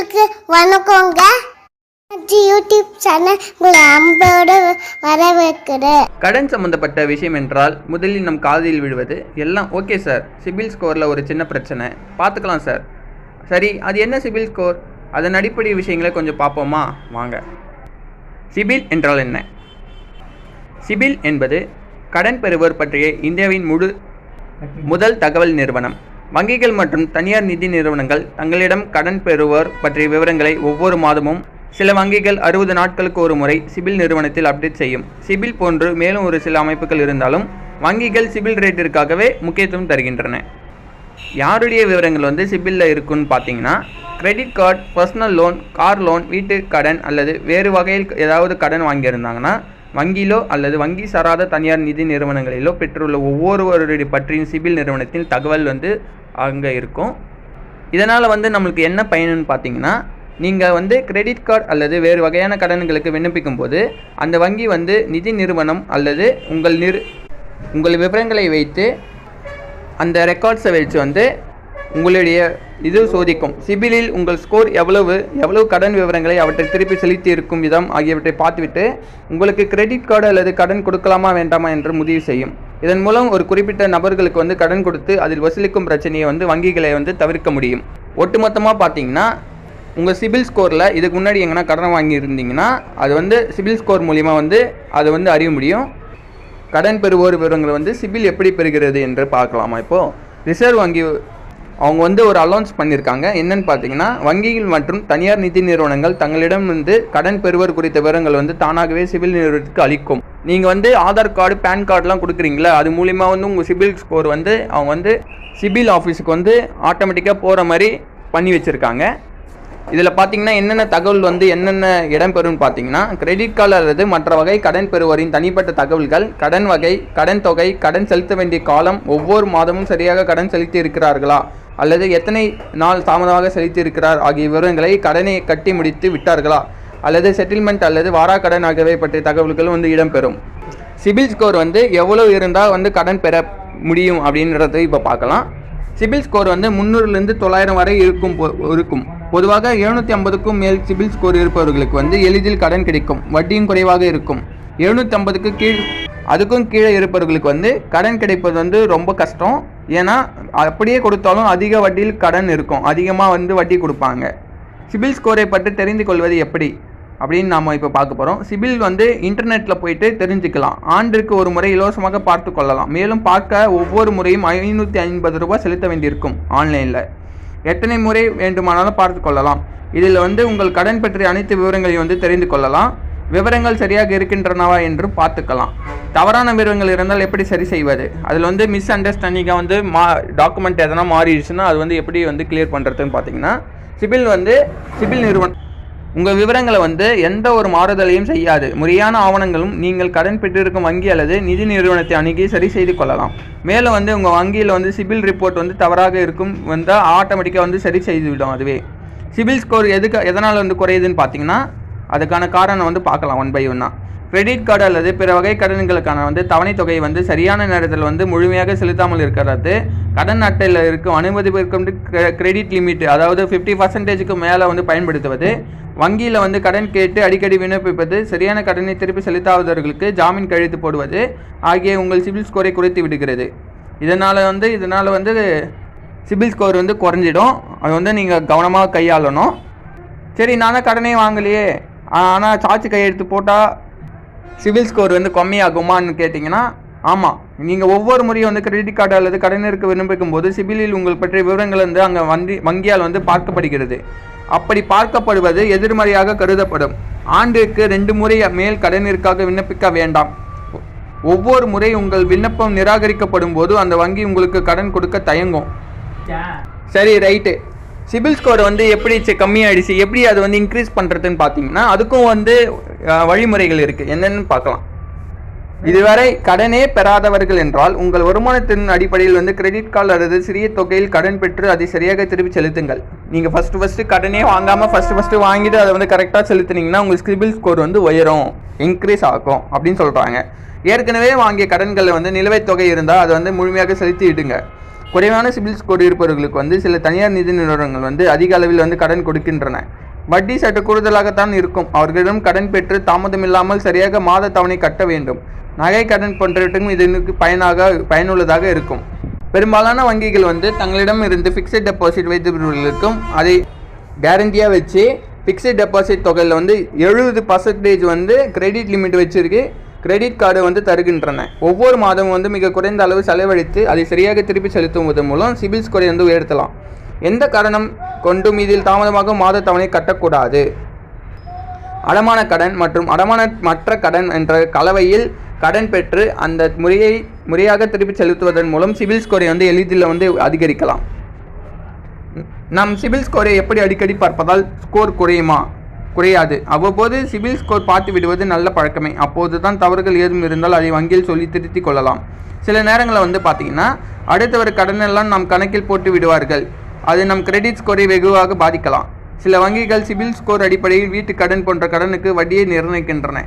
உங்களுக்கு வணக்கங்க. YouTube channel உங்களை அன்போடு வரவேற்கிறேன். கடன் சம்மந்தப்பட்ட விஷயம் என்றால் முதலில் நம் காதில் விழுவது. எல்லாம் ஓகே சார் சிபில் ஸ்கோரில் ஒரு சின்ன பிரச்சனை. பார்த்துக்கலாம் சார் சரி அது என்ன சிபில் ஸ்கோர் அதன் அடிப்படை விஷயங்களை கொஞ்சம் பார்ப்போமா? வாங்க. சிபில் என்றால் என்ன? சிபில் என்பது கடன் பெறுவோர் பற்றிய இந்தியாவின் முழு முதல் தகவல் நிறுவனம். வங்கிகள் மற்றும் தனியார் நிதி நிறுவனங்கள் தங்களிடம் கடன் பெறுவோர் பற்றிய விவரங்களை ஒவ்வொரு மாதமும் சில வங்கிகள் அறுபது நாட்களுக்கு ஒரு முறை சிபில் நிறுவனத்தில் அப்டேட் செய்யும். சிபில் போன்று மேலும் ஒரு சில அமைப்புகள் இருந்தாலும் வங்கிகள் சிபில் ரேட்டிற்காகவே முக்கியத்துவம் தருகின்றன. யாருடைய விவரங்கள் வந்து சிபிலில் இருக்குன்னு பார்த்தீங்கன்னா credit card personal loan car loan வீட்டு கடன் அல்லது வேறு வகையில் ஏதாவது கடன் வாங்கியிருந்தாங்கன்னா வங்கியிலோ அல்லது வங்கி சாராத தனியார் நிதி நிறுவனங்களிலோ பெற்றுள்ள ஒவ்வொருவருடைய பற்றியும் சிபில் நிறுவனத்தில் தகவல் வந்து அங்கே இருக்கும். இதனால் வந்து நம்மளுக்கு என்ன பயனுன்னு பார்த்தீங்கன்னா நீங்கள் வந்து கிரெடிட் கார்டு அல்லது வேறு வகையான கடன்களுக்கு விண்ணப்பிக்கும் போது அந்த வங்கி வந்து நிதி நிறுவனம் அல்லது உங்கள் நிறு உங்கள் விவரங்களை வைத்து அந்த ரெக்கார்ட்ஸை வச்சு வந்து உங்களுடைய இது சோதிக்கும். சிபிலில் உங்கள் ஸ்கோர் எவ்வளவு எவ்வளவு கடன் விவரங்களை அவற்றை திருப்பி செலுத்தி இருக்கும் விதம் ஆகியவற்றை பார்த்துவிட்டு உங்களுக்கு கிரெடிட் கார்டு அல்லது கடன் கொடுக்கலாமா வேண்டாமா என்று முடிவு செய்யும். இதன் மூலம் ஒரு குறிப்பிட்ட நபர்களுக்கு வந்து கடன் கொடுத்து அதில் வசூலிக்கும் பிரச்சனையை வந்து வங்கிகளை வந்து தவிர்க்க முடியும். ஒட்டுமொத்தமாக பார்த்தீங்கன்னா உங்கள் சிபில் ஸ்கோரில் இதுக்கு முன்னாடி எங்கன்னா கடன் வாங்கியிருந்தீங்கன்னா அது வந்து சிபில் ஸ்கோர் மூலிமா வந்து அதை வந்து அறிய முடியும். கடன் பெறுவோர் விவரங்களை வந்து சிபில் எப்படி பெறுகிறது என்று பார்க்கலாமா இப்போது ரிசர்வ் வங்கி அவங்க வந்து ஒரு அலௌன்ஸ் பண்ணியிருக்காங்க. என்னன்னு பார்த்தீங்கன்னா வங்கிகள் மற்றும் தனியார் நிதி நிறுவனங்கள் தங்களிடம் வந்து கடன் பெறுவோர் குறித்த விவரங்கள் வந்து தானாகவே சிவில் நிறுவனத்துக்கு அளிக்கும். நீங்கள் வந்து ஆதார் கார்டு பேன் கார்டுலாம் கொடுக்குறீங்களா அது மூலிமா வந்து உங்கள் சிபில் ஸ்கோர் வந்து அவங்க வந்து சிபில் ஆஃபீஸுக்கு வந்து ஆட்டோமேட்டிக்காக போகிற மாதிரி பண்ணி வச்சுருக்காங்க. இதில் பார்த்தீங்கன்னா என்னென்ன தகவல் வந்து என்னென்ன இடம்பெறும்னு பார்த்தீங்கன்னா கிரெடிட் கார்டு அல்லது மற்ற வகை கடன் பெறுவோரின் தனிப்பட்ட தகவல்கள் கடன் வகை கடன் தொகை கடன் செலுத்த வேண்டிய காலம் ஒவ்வொரு மாதமும் சரியாக கடன் செலுத்தி இருக்கிறார்களா? அல்லது எத்தனை நாள் தாமதமாக செலுத்தியிருக்கிறார் ஆகிய விவரங்களை கடனை கட்டி முடித்து விட்டார்களா? அல்லது செட்டில்மெண்ட் அல்லது வாரா கடன் ஆகியவை பற்றிய தகவல்கள் வந்து இடம்பெறும். சிபில் ஸ்கோர் வந்து எவ்வளோ இருந்தால் வந்து கடன் பெற முடியும் அப்படின்றத இப்போ பார்க்கலாம். சிபில் ஸ்கோர் வந்து முந்நூறுலேருந்து தொள்ளாயிரம் வரை இருக்கும் பொ- இருக்கும். பொதுவாக எழுநூற்றி ஐம்பதுக்கும் மேல் சிபில் ஸ்கோர் இருப்பவர்களுக்கு வந்து எளிதில் கடன் கிடைக்கும். வட்டியும் குறைவாக இருக்கும். எழுநூற்றி ஐம்பதுக்கு கீழ் அதுக்கும் கீழே இருப்பவர்களுக்கு வந்து கடன் கிடைப்பது வந்து ரொம்ப கஷ்டம். ஏன்னா அப்படியே கொடுத்தாலும் அதிக வட்டியில் கடன் இருக்கும். அதிகமாக வந்து வட்டி கொடுப்பாங்க. சிபில் ஸ்கோரை பற்றி தெரிந்து கொள்வது எப்படி? அப்படின்னு நாம் இப்போ பார்க்க போகிறோம் சிபில் வந்து இன்டர்நெட்டில் போயிட்டு தெரிஞ்சுக்கலாம். ஆண்டிற்கு ஒரு முறை இலவசமாக பார்த்து கொள்ளலாம். மேலும் பார்க்க ஒவ்வொரு முறையும் ஐநூற்றி ஐம்பது ரூபாய் செலுத்த வேண்டியிருக்கும் ஆன்லைனில். எத்தனை முறை வேண்டுமானாலும் பார்த்து கொள்ளலாம். இதில் வந்து உங்கள் கடன் பற்றிய அனைத்து விவரங்களையும் வந்து தெரிந்து கொள்ளலாம். விவரங்கள் சரியாக இருக்கின்றனவா என்று பார்த்துக்கலாம். தவறான விவரங்கள் இருந்தால் எப்படி சரி செய்வது? அதில் வந்து மிஸ் அண்டர்ஸ்டாண்டிங்காக வந்து மா டாக்குமெண்ட் எதனா மாறிடுச்சுன்னா அது வந்து எப்படி வந்து கிளியர் பண்ணுறதுன்னு பார்த்தீங்கன்னா சிபில் வந்து சிபில் நிறுவனம் உங்கள் விவரங்களை வந்து எந்த ஒரு மாறுதலையும் செய்யாது. முறையான ஆவணங்களும் நீங்கள் கடன் பெற்றிருக்கும் வங்கி அல்லது நிதி நிறுவனத்தை அணுகி சரி செய்து கொள்ளலாம். மேலும் வந்து உங்கள் வங்கியில் வந்து சிபில் ரிப்போர்ட் வந்து தவறாக இருக்கும் வந்தால் ஆட்டோமேட்டிக்காக வந்து சரி செய்துவிடும் அதுவே. சிபில் ஸ்கோர் எதுக்கு எதனால் வந்து குறையுதுன்னு பார்த்தீங்கன்னா அதுக்கான காரணம் வந்து பார்க்கலாம் ஒன் பை ஒன்னாக கிரெடிட் கார்டு அல்லது பிற வகை கடன்களுக்கான வந்து தவணை தொகை வந்து சரியான நேரத்தில் வந்து முழுமையாக செலுத்தாமல் இருக்கிறது. கடன் அட்டையில் இருக்கும் அனுமதி இருக்கும் கிரெடிட் லிமிட் அதாவது ஃபிஃப்டி பர்சன்டேஜுக்கு மேலே வந்து பயன்படுத்துவது. வங்கியில் வந்து கடன் கேட்டு அடிக்கடி விண்ணப்பிப்பது சரியான கடனை திருப்பி செலுத்தாதவர்களுக்கு ஜாமீன் கழித்து போடுவது ஆகிய உங்கள் சிபில் ஸ்கோரை குறைத்து விடுகிறது. இதனால் வந்து இதனால் வந்து சிபில் ஸ்கோர் வந்து குறைஞ்சிடும். அது வந்து நீங்கள் கவனமாக கையாளணும். சரி நான் தான் கடனே வாங்கலையே. ஆனால் சார்ஜ் கையெழுத்து போட்டால் சிவில் ஸ்கோர் வந்து கம்மியாகுமான்னு கேட்டிங்கன்னா ஆமாம் நீங்கள் ஒவ்வொரு முறையும் வந்து கிரெடிட் கார்டு அல்லது கடனிற்கு விண்ணப்பிக்கும் போது சிபிலில் உங்கள் பற்றிய விவரங்கள் வந்து அங்கே வங்கி வங்கியால் வந்து பார்க்கப்படுகிறது. அப்படி பார்க்கப்படுவது எதிர்மறையாக கருதப்படும். ஆண்டிற்கு ரெண்டு முறை மேல் கடனிற்காக விண்ணப்பிக்க வேண்டாம். ஒவ்வொரு முறை உங்கள் விண்ணப்பம் நிராகரிக்கப்படும் போது அந்த வங்கி உங்களுக்கு கடன் கொடுக்க தயங்கும். சரி ரைட்டு. சிபில் ஸ்கோர் வந்து எப்படி கம்மியாயிடுச்சு எப்படி அது வந்து இன்க்ரீஸ் பண்ணுறதுன்னு பார்த்தீங்கன்னா அதுக்கும் வந்து வழிமுறைகள் இருக்குது என்னென்னு பார்க்கலாம். இதுவரை கடனே பெறாதவர்கள் என்றால் உங்கள் வருமானத்தின் அடிப்படையில் வந்து கிரெடிட் கார்டு அல்லது சிறிய தொகையில் கடன் பெற்று அதை சரியாக திருப்பி செலுத்துங்கள். நீங்கள் ஃபஸ்ட்டு ஃபஸ்ட்டு கடனே வாங்காமல் ஃபஸ்ட்டு ஃபஸ்ட்டு வாங்கிட்டு அதை வந்து கரெக்டாக செலுத்துனீங்கன்னா உங்கள் சிபில் ஸ்கோர் வந்து உயரும். இன்க்ரீஸ் ஆகும் அப்படின்னு சொல்கிறாங்க ஏற்கனவே வாங்கிய கடன்களில் வந்து நிலுவைத் தொகை இருந்தால் அதை வந்து முழுமையாக செலுத்திவிடுங்க குறைவான சிபில் ஸ்கோர் இருப்பவர்களுக்கு வந்து சில தனியார் நிதி நிறுவனங்கள் வந்து அதிக அளவில் வந்து கடன் கொடுக்கின்றன. வட்டி சற்று கூடுதலாகத்தான் இருக்கும். அவர்களிடம் கடன் பெற்று தாமதமில்லாமல் சரியாக மாத தவணை கட்ட வேண்டும். நகை கடன் போன்றவற்றுக்கும் இதற்கு பயனாக பயனுள்ளதாக இருக்கும். பெரும்பாலான வங்கிகள் வந்து தங்களிடம் இருந்து ஃபிக்ஸட் டெபாசிட் வைத்திருப்பவர்களுக்கும் அதை கேரண்டியாக வச்சு ஃபிக்ஸட் டெபாசிட் தொகையில் வந்து எழுபது பர்சன்டேஜ் வந்து கிரெடிட் லிமிட் வச்சுருக்கு. கிரெடிட் கார்டு வந்து தருகின்றன. ஒவ்வொரு மாதமும் வந்து மிக குறைந்த அளவு செலவழித்து அதை சரியாக திருப்பி செலுத்துவதன் மூலம் சிபில் ஸ்கோரை வந்து உயர்த்தலாம். எந்த காரணம்? கொண்டும் இதில் தாமதமாக மாத தவணை கட்டக்கூடாது. அடமான கடன் மற்றும் அடமான மற்ற கடன் என்ற கலவையில் கடன் பெற்று அந்த முறையை முறையாக திருப்பி செலுத்துவதன் மூலம் சிபில் ஸ்கோரை வந்து எளிதில் வந்து அதிகரிக்கலாம். நம் சிபில் ஸ்கோரை எப்படி அடிக்கடி பார்ப்பதால் ஸ்கோர் குறையுமா? குறையாது. அவ்வப்போது சிபில் ஸ்கோர் பார்த்து விடுவது நல்ல பழக்கமே. அப்போது தான் தவறுகள் ஏதும் இருந்தால் அதை வங்கியில் சொல்லி திருத்திக் கொள்ளலாம். சில நேரங்களில் வந்து பார்த்தீங்கன்னா அடுத்தவர் கடனெல்லாம் நம் கணக்கில் போட்டு விடுவார்கள். அது நம் கிரெடிட் ஸ்கோரை வெகுவாக பாதிக்கலாம். சில வங்கிகள் சிபில் ஸ்கோர் அடிப்படையில் வீட்டு கடன் போன்ற கடனுக்கு வட்டியை நிர்ணயிக்கின்றன.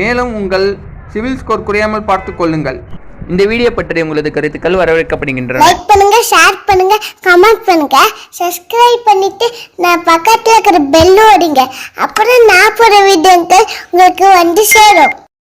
மேலும் உங்கள் சிபில் ஸ்கோர் குறையாமல் பார்த்து கொள்ளுங்கள். இந்த வீடியோ பற்றிய உங்களது கருத்துக்கள் வரவேற்கப்படுகின்றன. லைக் பண்ணுங்க ஷேர் பண்ணுங்க கமெண்ட் பண்ணுங்க. சப்ஸ்கிரைப் பண்ணிட்டு நான் பக்கத்துல இருக்கிற பெல் ஓடிங்க அப்புறம் நான் போற வீடியோக்கள் உங்களுக்கு வந்து சேரும்.